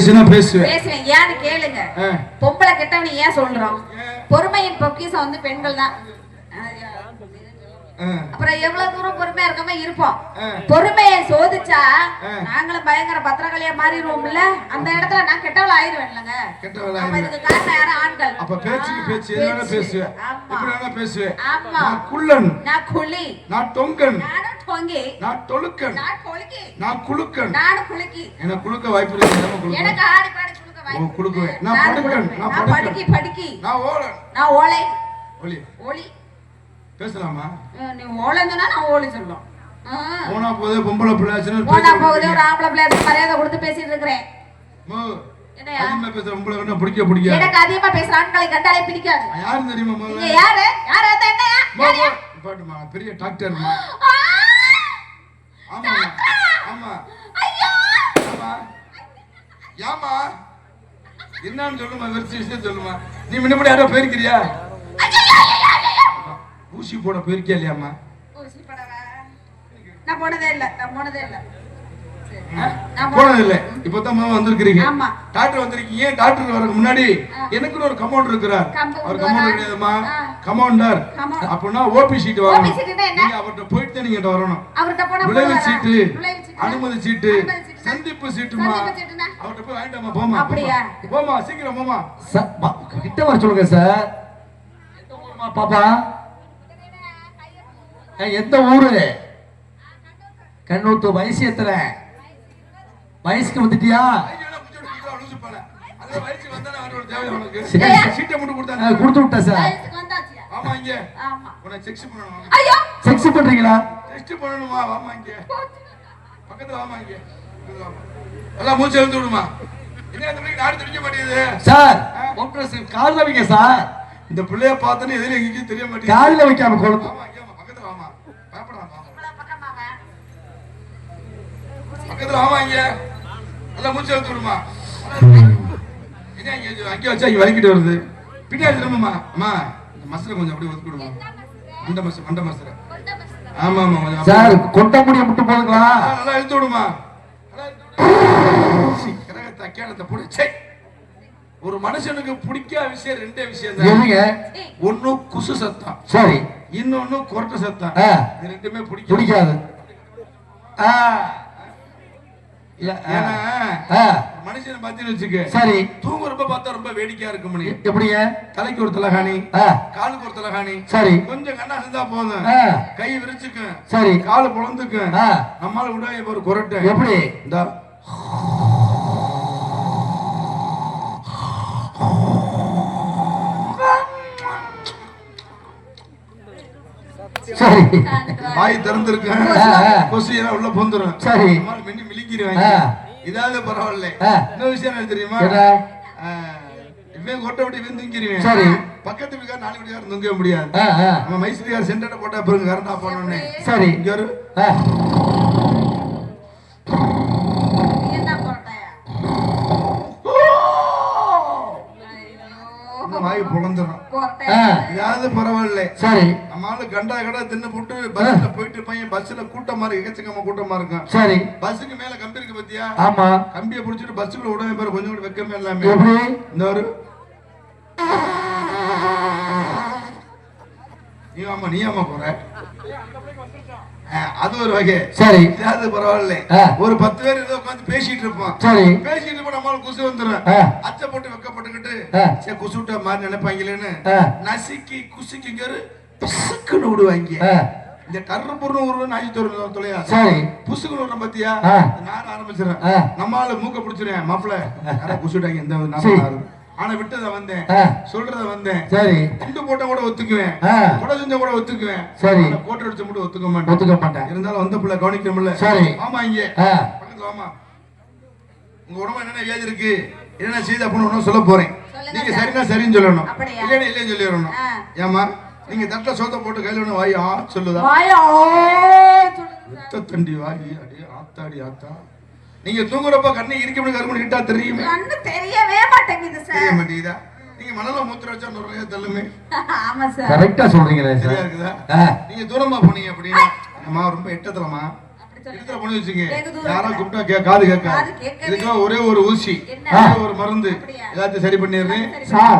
பேசுனா பேசுவேன். பேசுவேன். ஏன்னு கேளுங்க. பொம்பளை கெட்டவனு ஏன் சொல்றோம் பொறுமையின் பொக்கிஷம் வந்து பெண்கள் தான். அப்புறம் எவ்வளவு தூரம் பொறுமையா இருக்காம இருப்போம். பொறுமையை சோதிச்சா. நாங்களும் பயங்கர பத்திரகாளியா மாறிடுவோம்ல? அந்த இடத்துல நான் கெட்டவள ஆயிருவேன் இல்லங்க. இதுக்கு காரணம் யாரும் ஆண்கள். அப்ப பேச்சுக்கு ஆ, பேச்சு எது வேணா பேசுவேன்? ஆமா. எப்படி வேணா பேசுவேன். ஆமா. நான் குள்ளன். நான் குழி. நான் தொங்கன் நானும் தொங்கி நான் தொழுக்கன் நான் கொழுக்கி. நான் குலுக்கன் நானும் குலுக்கி எனக்கு குலுக்க வாய்ப்பு இல்லை எனக்கு ஆடி பாடி குலுக்க ஓ, வாய்ப்பு குலுக்குவேன். இருக்கு. நான் படுக்கன். படுக்கி படுக்கி. நான் ஓலன். நான் ஓலை. ஒளி ஒளி பேசலாமா? நீ ஓலைன்னு நான் ஓலி சொல்லும். போனா போதே பொம்பளை பிள்ளைச்சுன்னு போனா போகுது ஒரு ஆம்பளை பிள்ளை மரியாதை கொடுத்து பேசிட்டு இருக்கிறேன்? அதிகமா பேசுற பொம்பளை கண்டா பிடிக்க பிடிக்காது. எனக்கு அதிகமா பேசுற ஆண்களை கண்டாலே பிடிக்காது. யாருன்னு தெரியுமா நீங்க யாரு? யாரு மா. பாட்டுமா பெரிய டாக்டர்மா! ஆமா ஆமா. ஐயோ! ஆமா. ஏமா என்னன்னு சொல்லுமா வெறிச்சு விஷயம் சொல்லுமா. நீ முன்னாடி யாரோ போயிருக்கிறியா? ஊசி போட போயிருக்கியா இல்லையாம்மா ஊசி படவா? நான் போனதே இல்ல நான் போனதே இல்ல போனது இல்ல இப்பதான் முதல்ல வந்திருக்கிறீங்க. டாக்டர் வந்திருக்கீங்க டாக்டர் வரக்கு முன்னாடி. எனக்குன்னு ஒரு கமௌண்ட் இருக்கிறார் அவர் கமௌண்ட்? கிடையாதுமா. கமௌண்டர். அப்படின்னா ஓபி சீட் வாங்கணும்? நீங்க அவர்கிட்ட போயிட்டு தான் நீங்க வரணும் விளைவு? சீட்டு. அனுமதி சீட்டு. சந்திப்பு சீட்டுமா? அவர்கிட்ட போய் வாங்கிட்டாமா போமா அப்படியா? போமா. சீக்கிரம் போமா கிட்ட வர சொல்லுங்க சார் பாப்பா எந்த ஊரு கண்ணூத்து வயசு எத்தனை வயசுக்கு வந்துட்டியா புடிச்சு விட்டு. சரி. கொடுத்து செக்ஸ் பண்ணணும். ஐயோ! செக்ஸ் பண்றீங்களா டெஸ்ட் பண்ணணுமா? வாம்மா இங்க. பக்கத்துல வாம்மா இங்க. எல்லாம் மூச்சு இழுத்து விடுமா. சார் காலில் வைங்க சார் இந்த பிள்ளைய பார்த்தோன்னே எதிரில எங்கேயும் தெரிய மாட்டேங்குது. காலில் வைக்காம கொழுத்து பக்கத்துல இங்க. எல்லாம் மூச்சு இழுத்து விடுமா. அங்கே வச்சா இங்க வலிக்கிட்டு வருது. பின்னாடி திரும்பமா? அம்மா இந்த மசரை கொஞ்சம் அப்படியே ஒதுக்கிடுமா மண்ட மசரை மண்ட மசரை. ஆமா ஆமா கொஞ்சம். சார் கொண்ட முடிய மட்டும் போதுங்களா? நல்லா இழுத்து விடுமா? நல்லா இழுத்து விடு. சீ, கிரகத்தை அக்கியானத்தை போடு. சை. ஒரு மனுஷனுக்கு பிடிக்காத விஷயம் ரெண்டே விஷயம் தான். ஒண்ணு குசு சத்தம். சரி. இன்னொன்னு கொரட்டை சத்தம். ரெண்டுமே பிடிக்காது. ஆ, இல்ல, ஏன்னா மனுஷனை பார்த்தீங்கன்னு வச்சுக்க சரி. தூங்குறப்ப பார்த்தா ரொம்ப வேடிக்கையா இருக்கும் எப்படிங்க? தலைக்கு ஒரு தலைகாணி காலுக்கு ஒரு தலைகாணி. சரி. கொஞ்சம் கண்ணா இருந்தா போதும். கை விரிச்சுக்கும் சரி. காலு பொழந்துக்கும் ஆ, நம்மால விட ஒரு கொரட்டை. எப்படி? இந்தா. சரி. வாய் திறந்திருக்கேன் எல்லாம் உள்ள பொந்துரும். சரி. மின்னி மிளிக்கிடுவாங்க ஆ. இதாவது பரவாயில்ல. இன்னொரு விஷயம் என்ன தெரியுமா? இவன் கொட்டை விட்டு இவன் தூங்கிடுவேன் சரி. பக்கத்து வீட்டுக்கார நாலு வீட்டுக்காரன் தூங்க முடியாது. நம்ம மைசூரியார் சென்டரை போட்டா பிறகு கரண்டா போனோடனே சரி. இங்க ஒரு ஆ, நீ என்ன போட்டாயா? இந்த வாய். ஆ. இதாவது பரவாயில்ல. சரி. நம்மளால கண்டா கடை தின்னு போட்டு பஸ்ல போயிட்டு பையன் பஸ்ல கூட்டமா இருக்கு எக்கச்சக்கமா கூட்டமா இருக்கும் சரி. பஸ்ஸுக்கு மேல கம்பி இருக்கு பாத்தியா? ஆமா. கம்பியை பிடிச்சிட்டு பஸ்ஸுக்குள்ள விடவே பாரு கொஞ்சம் கூட வெக்கமே எப்படி? இந்த ஒரு நீ ஆமா நீ ஆமா போற அது ஒரு வகை. சரி. இதாவது பரவாயில்ல. ஒரு பத்து பேர் ஏதோ உட்காந்து பேசிட்டு இருப்போம். சரி. பேசிட்டு இருப்போம் நம்மளால குசு வந்துடும் அச்சை போட்டு வெக்கப்பட்டுக்கிட்டு ஆ. சரி குசு விட்டா மாதிரி நினைப்பாங்களேன்னு. நசுக்கி குசுக்கிங்க ஒரு பிசுக்குன்னு விடுவாங்க. இந்த கர்ற பொருள் ஒரு நாய் தொழில் தொலையா சரி. புசுக்குன்னு விடுறோம் பாத்தியா. நான் ஆரம்பிச்சிடறேன். நம்மால மூக்க பிடிச்சிருவேன் மாப்பிள குசுட்டாங்க இந்த ஒரு சரி. நாள் ஆனா விட்டத வந்தேன். சொல்றத வந்தேன். சரி. குண்டு போட்ட கூட ஒத்துக்குவேன். கொடை செஞ்ச கூட ஒத்துக்குவேன். சரி. கோட்டை அடிச்ச மட்டும் ஒத்துக்க மாட்டேன். ஒத்துக்க மாட்டேன். இருந்தாலும் வந்த பிள்ளை கவனிக்கணும்ல. சரி. ஆமா இங்க. ஆ, பக்கத்துல வாமா உங்க உடம்பு என்னென்ன வியாதி இருக்கு? என்னென்ன செய்து அப்படின்னு சொல்ல போறேன். நீங்க சார். சரினா சரின்னு சொல்லணும்? இல்லைன்னா இல்லைன்னு சொல்லிடணும். ஏமா நீங்க தட்டில் சோத்த போட்டு கையில ஒண்ணு வாய்? சொல்லுதா. ரத்த தண்டி வாய் அடி ஆத்தாடி ஆத்தா. நீங்க தூங்குறப்ப கண்ணை இருக்க முடியும் கருமணி கிட்டா தெரியுமே? கண்ணு தெரியவே மாட்டேங்குது தெரிய சார் மாட்டேங்குதா? நீங்க மணல மூத்திர வச்சா நிறைய தள்ளுமே. ஆமா சார் கரெக்டா சொல்றீங்களே சரியா சார் இருக்குதா நீங்க தூரமா போனீங்க அப்படின்னா அம்மா ரொம்ப எட்டத்துலமா. இடத்துல பண்ணி வச்சுங்க யாரா. கூப்பிட்டா கே- காது கேட்காது. இதுக்கெல்லாம் ஒரே ஒரு ஊசி. என்ன? ஒரே ஒரு மருந்து? எல்லாத்தையும் சரி பண்ணிடுறேன். சார்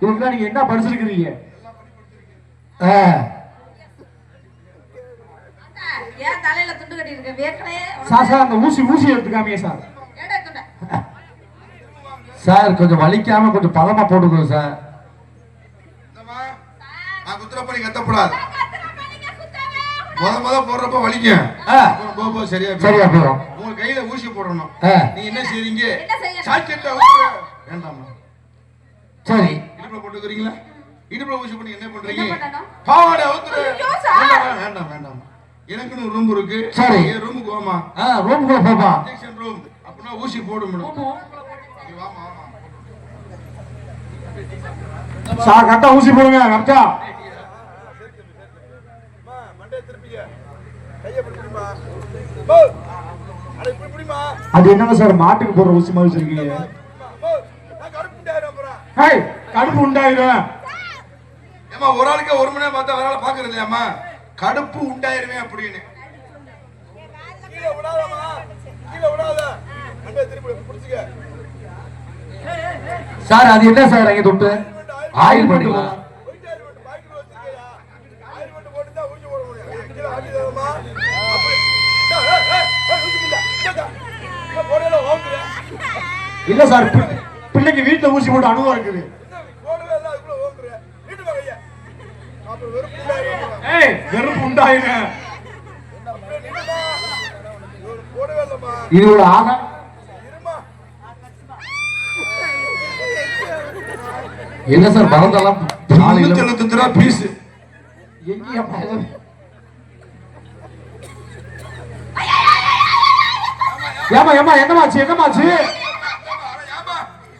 இதுக்கெல்லாம் நீங்க என்ன படிச்சிருக்கிறீங்க ஆ, அண்ணா, ஏன் தலையில துண்டு கட்டி இருக்க வேர்க்கலையே சார் சார் அந்த ஊசி ஊசி எடுத்துக்காமீங்க சார். சார் கொஞ்சம் வலிக்காம கொஞ்சம் பதமா போட்டுக்கோங்க சார். குத்துறப்ப நீ கத்தப்படாது. முத முத போடுறப்ப வலிக்கும் போக போக சரியா. சரியா போயிடும். உங்க கையில ஊசி போடணும். ஆ, நீங்க என்ன செய்றீங்க? சாக்கெட்ல வேண்டாமா சரி. இடுப்புல போட்டுக்கிறீங்களா? இடுப்புல ஊசி பண்ணி என்ன பண்றீங்க? பாவாடை சார். வேண்டாம் வேண்டாம் எனக்குன்னு ரூம் இருக்கு. சரி. என் ரூமுக்கு வாமா ஆ போப்பா இன்ஜெக்ஷன் ரூம் அப்படின்னா ஊசி போட முடியும் நீ வாமா வாமா சார் கரெக்டா ஊசி போடுங்க கரெக்டா. அது என்னங்க சார் மாட்டுக்கு போடுற ஊசி மாதிரி வச்சிருக்கீங்க? ஹேய் கடுப்பு உண்டாயிரும். ஏமா ஒரு ஆளுக்கு ஒரு மணி நேரம் பார்த்தா வேற ஆள் பாக்குறது இல்லையாம்மா? கடுப்பு உண்டாயிருமே அப்படின்னு. சார் அது என்ன சார் அங்க தொட்டு? ஆயில் பண்ணிங்களா இல்ல சார் பிள்ளைக்கு வீட்டுல ஊசி போட்டு அனுபவம் இருக்குது. ஏய் வெறுப்பு உண்டாயிரும் இது ஒரு ஆனா என்ன சார் மறந்தெல்லாம் முன்னூத்தி எழுபத்தஞ்சு ரூபா பீஸ் எங்கேயா? ஏமா ஏமா என்னமாச்சு என்னமாச்சு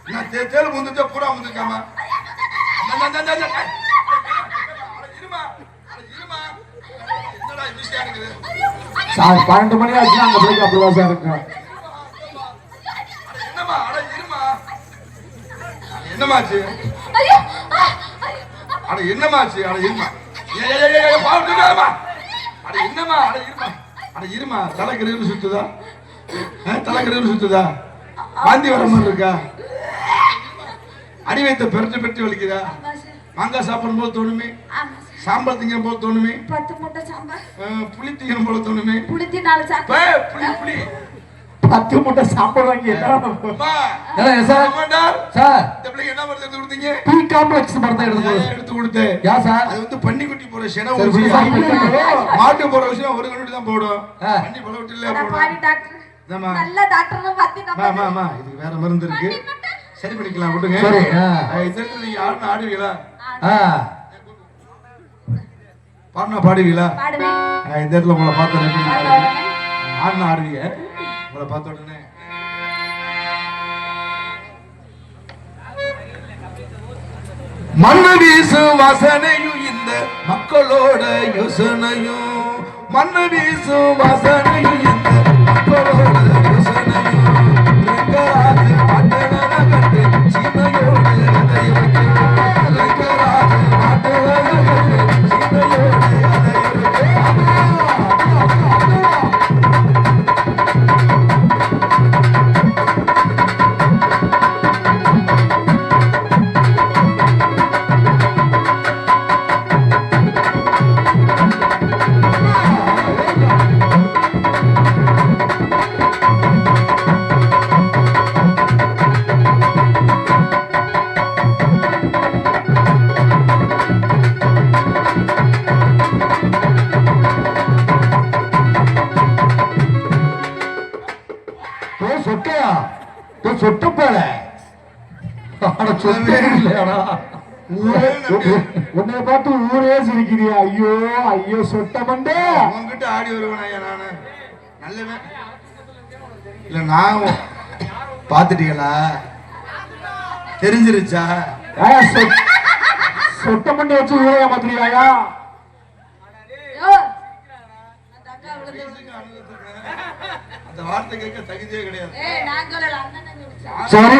நான் தே- தேள் முந்துச்சா பூரா முந்துச்சாமா என்னடா விஷயம் இருக்குது சார் பன்னெண்டு மணி ஆச்சுன்னா அந்த பிள்ளைக்கு அப்படிதான் சார் இருக்கும் என்னம்மா அட இருமா. என்னமாச்சு. அட என்னமாச்சு? அட இருமா. அட என்னம்மா அட இருமா. அட இருமா தலை கிரீர் சுத்துதா? ஆ, தலை கிரீர் சுத்துதா? வாந்தி வர மாதிரி இருக்கா? அடி வைத்த பெருட்டு பெருட்டு வலிக்குதா. மாங்காய் சாப்பிடும் போது தோணுமே. சாம்பார் திங்கிற போது தோணுமே. பத்து மூட்டை சாம்பார். புளி திங்கிற போல தோணுமே. நாலு சாக்கு. ஏய், புளி புளி. பத்து மூட்டை அம்மா. ஏன் சார். சார். என்ன மருந்து எடுத்து கொடுத்தீங்க? பி காம்ப்ளெக்ஸ் மரத்தை எடுத்து ஏன் எடுத்து கொடுத்தேன்? Yeah sir. அது வந்து பன்னிக்குட்டி போற சென. மாட்டு போற விஷயம் ஒரு கண்ணுட்டி தான் போடும். பன்னி பல விட்டு நான் போடும். டாக்டர். நல்ல டாக்டர்னு பார்த்து நம்ம அம்மா, இதுக்கு வேற மருந்து இருக்கு. சரி பண்ணிக்கலாம். விட்டுங்க. சரி, இந்த இடத்துல நீங்க ஆடுனா ஆடுவீங்களா? ஆ. பாடினா பாடுவீங்களா? இந்த இடத்துல உங்களை பார்த்த உடனே? ஆடுனா ஆடுவீங்க. உங்களை பார்த்த உடனே. மண்ணு வீசு வாசனையும் இந்த மக்களோட யோசனையும். மண்ணு வீசு வாசனையும் இந்த மக்களோட நம்பி- உன்னை பார்த்து ஊரே சிரிக்கிறியா? ஐயோ ஐயோ சொட்ட மண்டே. உன்கிட்ட ஆடி வருவேன் நானு. நல்லவன். இல்ல நான் பாத்துட்டீங்களா தெரிஞ்சிருச்சா? சொட்ட மண்டை வச்சு ஊரே ஏமாத்துறியாயா அந்த வார்த்தை கேட்க தகுதியே கிடையாது. சரி.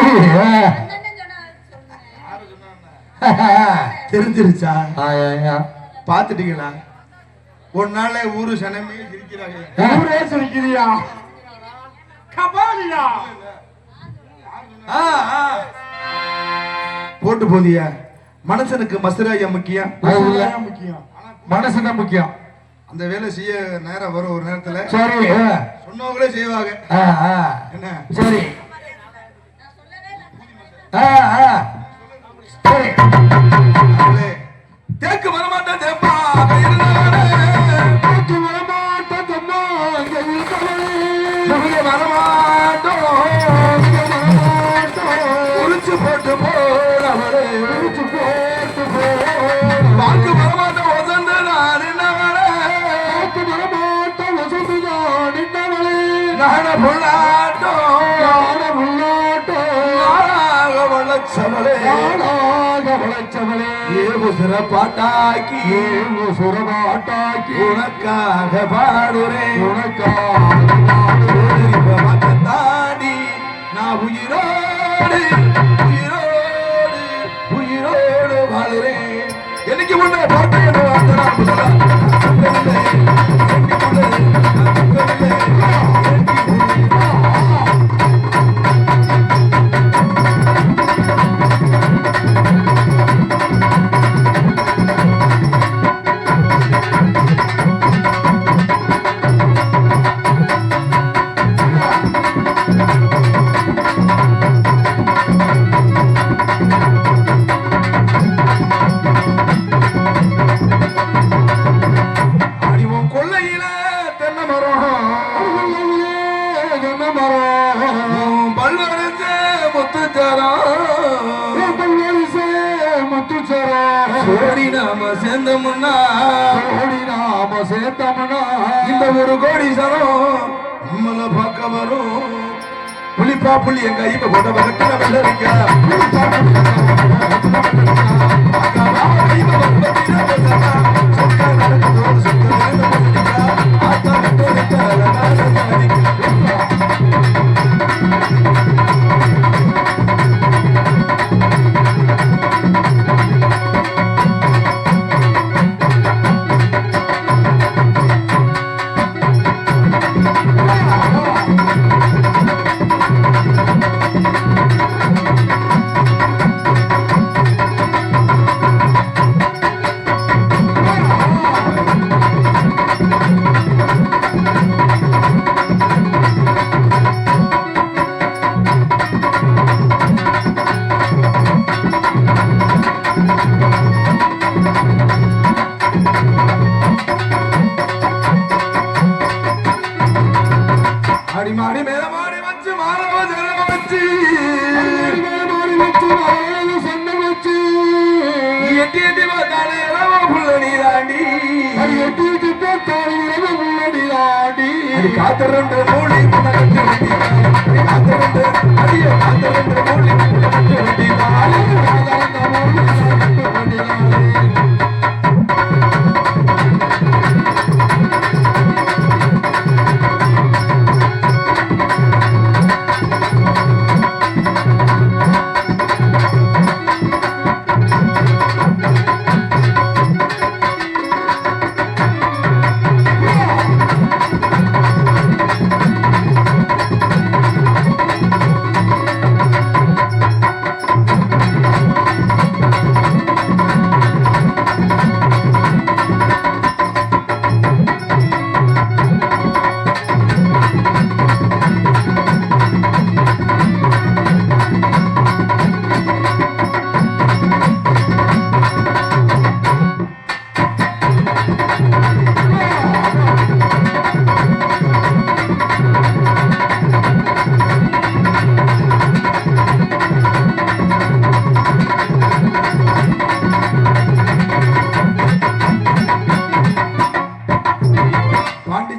தெரிஞ்சிருச்சா? ஆ, ஆ, ஆ. பாத்துட்டீங்களா உன்னால ஊரு சனமே சிரிக்கிறாங்க. ஊரே சிரிக்கிறியா? கபாலியா? ஆ, ஆ. போட்டு போதியா. மனுஷனுக்கு மசுராயா முக்கியம்? முக்கியம். மனசு தான் முக்கியம். அந்த வேலை செய்ய நேரம் வரும் ஒரு நேரத்துல. சரி சொன்னவங்களே செய்வாங்க. என்ன? சரி. ஆ, ஆ. சிறப்பாட்டாக்கி ஏழு சுரமாட்டாக்கி உனக்காக பாடுறேன் உனக்காக பாடுவேன். இப்ப மத்த தாண்டி நான் உயிரோடு தென்னை மரம் என்ன மரம் உன் பல்வரச முத்துச்சரம் சோடி நாம சேர்ந்தோம்னா இந்த ஒரு கோடி சரம் நம்மள பார்க்க வரும். புலிப்பா புலி எங்க ஐப்ப போட்ட பகட்டு நம்ம வெள்ளரிக்கா அடி மூலி புனகத்து அடிய காத்திரண்டு மூலி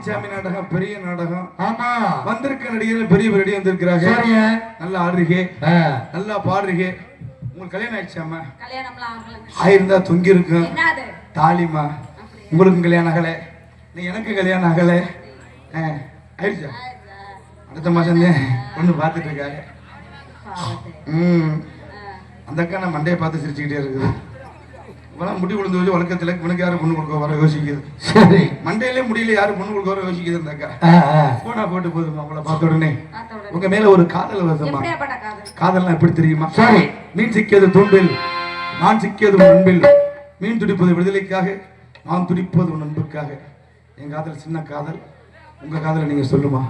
பாண்டிச்சாமி நாடகம் பெரிய நாடகம். ஆமா. வந்திருக்க நடிகர்கள் பெரிய பெரிய வந்திருக்கிறாங்க நல்லா ஆடுறீங்க. ஆ. நல்லா பாடுறீங்க. உங்களுக்கு கல்யாணம் ஆயிடுச்சாமா. ஆயிருந்தா தொங்கி இருக்கும் என்னது தாலிமா உங்களுக்கும் கல்யாணம் ஆகல. நீ எனக்கு கல்யாணம் ஆகல. ஆ, ஆயிடுச்சா? அடுத்த மாசம் பொண்ணு பார்த்துட்டு இருக்காங்க. ம். அந்த அக்கா நான் மண்டையை பார்த்து சிரிச்சுக்கிட்டே இருக்குது. இப்பெல்லாம் முடி விழுந்து வச்சு வழக்கத்துல இவனுக்கு யாரு பொண்ணு கொடுக்க வர யோசிக்குது. சரி. மண்டையிலே முடியல யாரு பொண்ணு கொடுக்க வர யோசிக்குது அக்கா. ஆ. போனா போட்டு போதுமா? அவங்கள பார்த்த உடனே. உங்க மேல ஒரு காதல் வருதுமா எப்படியாப்பட்ட காதல்? காதல்லாம் எப்படி தெரியுமா? சரி. மீன் சிக்கியது தூண்டில் நான் சிக்கியது அன்பில் மீன் துடிப்பது விடுதலைக்காக நான் துடிப்பது உன் அன்புக்காக என் காதல் சின்ன காதல். உங்க காதலை நீங்க சொல்லுமா?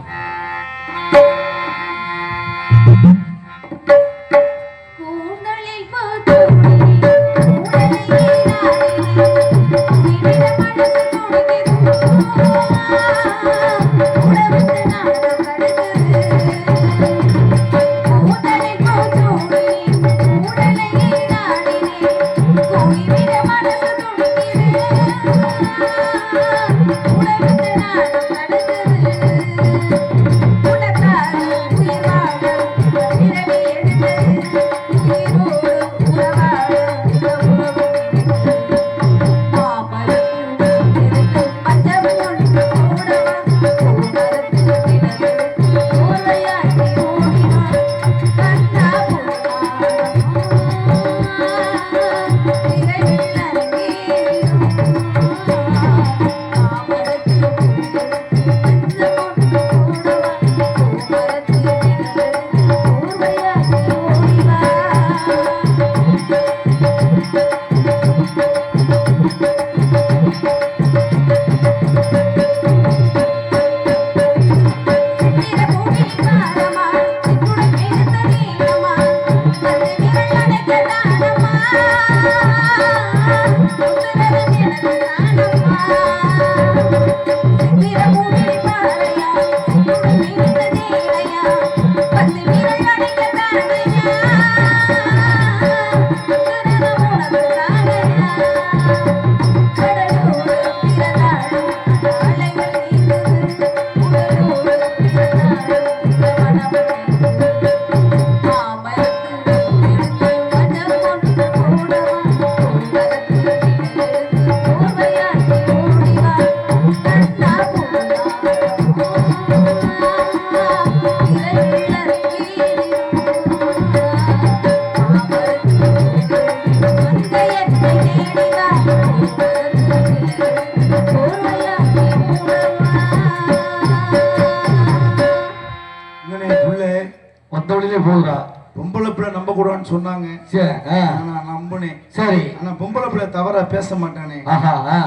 சொன்னாங்க. சரி. ஆனா நான் நம்பினேன். சரி. ஆனா பொம்பளை பிள்ளை தவறா பேச மாட்டானே.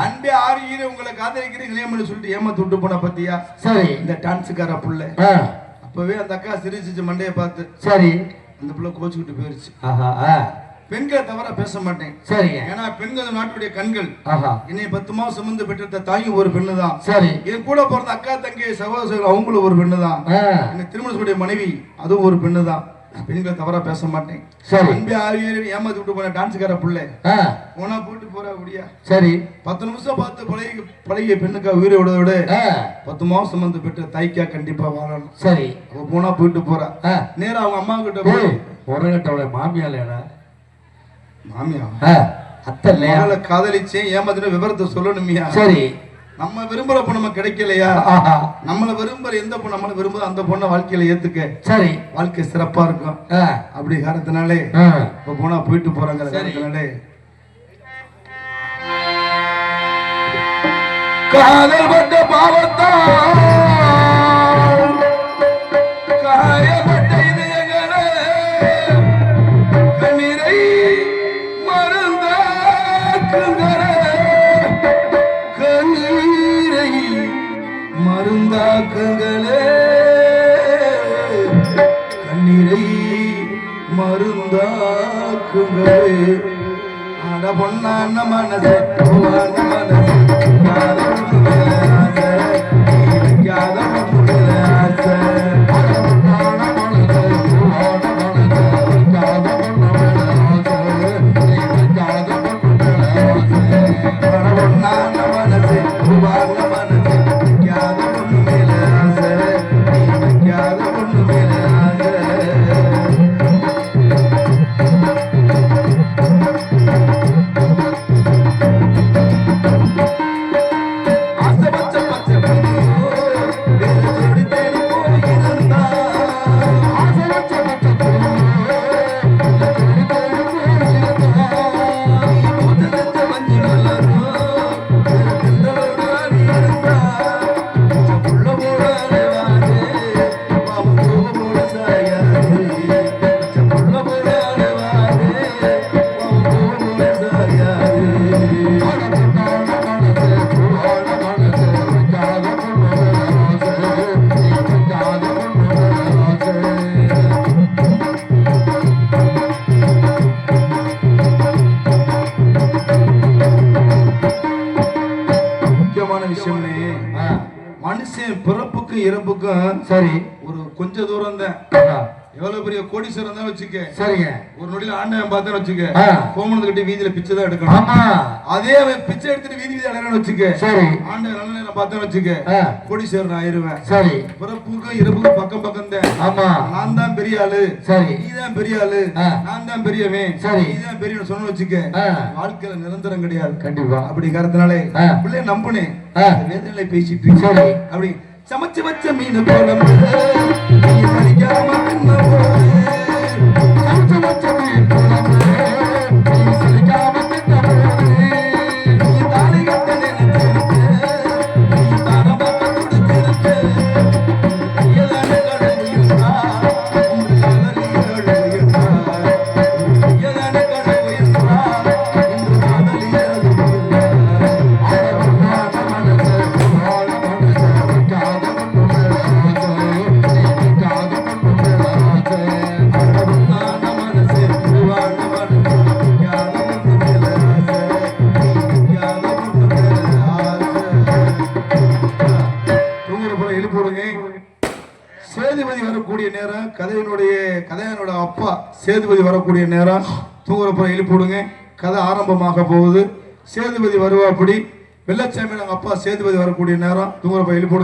அன்பே ஆறு ஈர உங்களை காதலிக்கிறேன் இளையமனு சொல்லிட்டு ஏமாத்து விட்டு போன பத்தியா? சரி. இந்த டான்ஸுக்கார புள்ள. அப்பவே அந்த அக்கா சிரிச்சிச்சு மண்டையை பார்த்து. சரி. அந்த புள்ள கோச்சுக்கிட்டு போயிருச்சு. பெண்களை தவறா பேச மாட்டேன். சரிங்க ஏன்னா பெண்கள் நாட்டுடைய கண்கள். என்னை பத்து மாசம் சுமந்து பெற்ற தாயும் ஒரு பெண்ணு தான் சரி. என் கூட பிறந்த அக்கா தங்கை சகோதரர்கள் அவங்களும் ஒரு பெண்ணு தான். எனக்கு திருமணத்துடைய மனைவி அதுவும் ஒரு பெண்ணு தான் பெண்களை தவறா பேச மாட்டேன். சரி. அன்பே ஏமாத்தி விட்டு போன டான்ஸுக்கார புள்ள. போனா போயிட்டு போறா அப்படியா சரி. பத்து நிமிஷம் பார்த்து பழகி பழகிய பெண்ணுக்கா உயிரை விட. பத்து மாசம் சுமந்து பெற்ற தாய்க்கா கண்டிப்பா வாழணும். சரி. அவ போனா போயிட்டு போறா. நேரா அவங்க அம்மா கிட்ட போய் உரகட்டோட மாமியால மாமியா? அத்தை இல்லையா? மகளை காதலிச்சேன் ஏமாத்தின விவரத்தை சொல்லணுமியா. சரி. நம்ம விரும்புற பொண்ணு கிடைக்கலையா? நம்மள விரும்புற எந்த பொண்ணு நம்மள விரும்புதோ அந்த பொண்ணை வாழ்க்கையில ஏத்துக்க? சரி. வாழ்க்கை சிறப்பா இருக்கும். அப்படி காரணத்தினாலே. இப்ப போனா போயிட்டு போறாங்க. காரணத்தினாலே. காதல் பட்ட பாவத்தான் மருந்தாக்குங்களே அட பொண்ணான மனசு வச்சுக்க. சரிங்க. ஒரு நொடியில ஆண்டவன் பார்த்தா வச்சுக்க. ஆ. கோமணத்து கட்டி வீதியில பிச்சை தான் எடுக்கணும். ஆமா. அதே அவன் பிச்சை எடுத்துட்டு வீதி வீதி அடையாளம் வச்சுக்க. சரி. ஆண்டவன் நல்ல நேரம் பார்த்தா வச்சுக்க. ஆ, கோடீஸ்வரன் ஆயிருவேன். சரி. பிறப்புக்கும் இறப்புக்கும் பக்கம் பக்கம் தான். ஆமா. நான் தான் பெரிய ஆளு. சரி. நீ தான் பெரிய ஆளு. ஆ. நான் தான் பெரியவன். சரி. நீ தான் பெரியவன் சொன்ன வச்சுக்க. வாழ்க்கையில நிரந்தரம் கிடையாது. கண்டிப்பா. அப்படிங்கறதுனாலே ஆ. பிள்ளைய நம்புனேன் வேதனையில பேசிட்டு. அப்படி சமைச்சு வச்ச மீன் குழம்பு நீ மறிக்காம போடுங்க கதை ஆரம்பமாக போகுது. சேதுபதி வருவாப்படி. வெள்ளச்சாமி அப்பா சேதுபதி வரக்கூடிய நேரம். தூங்குற போல எழுப்பி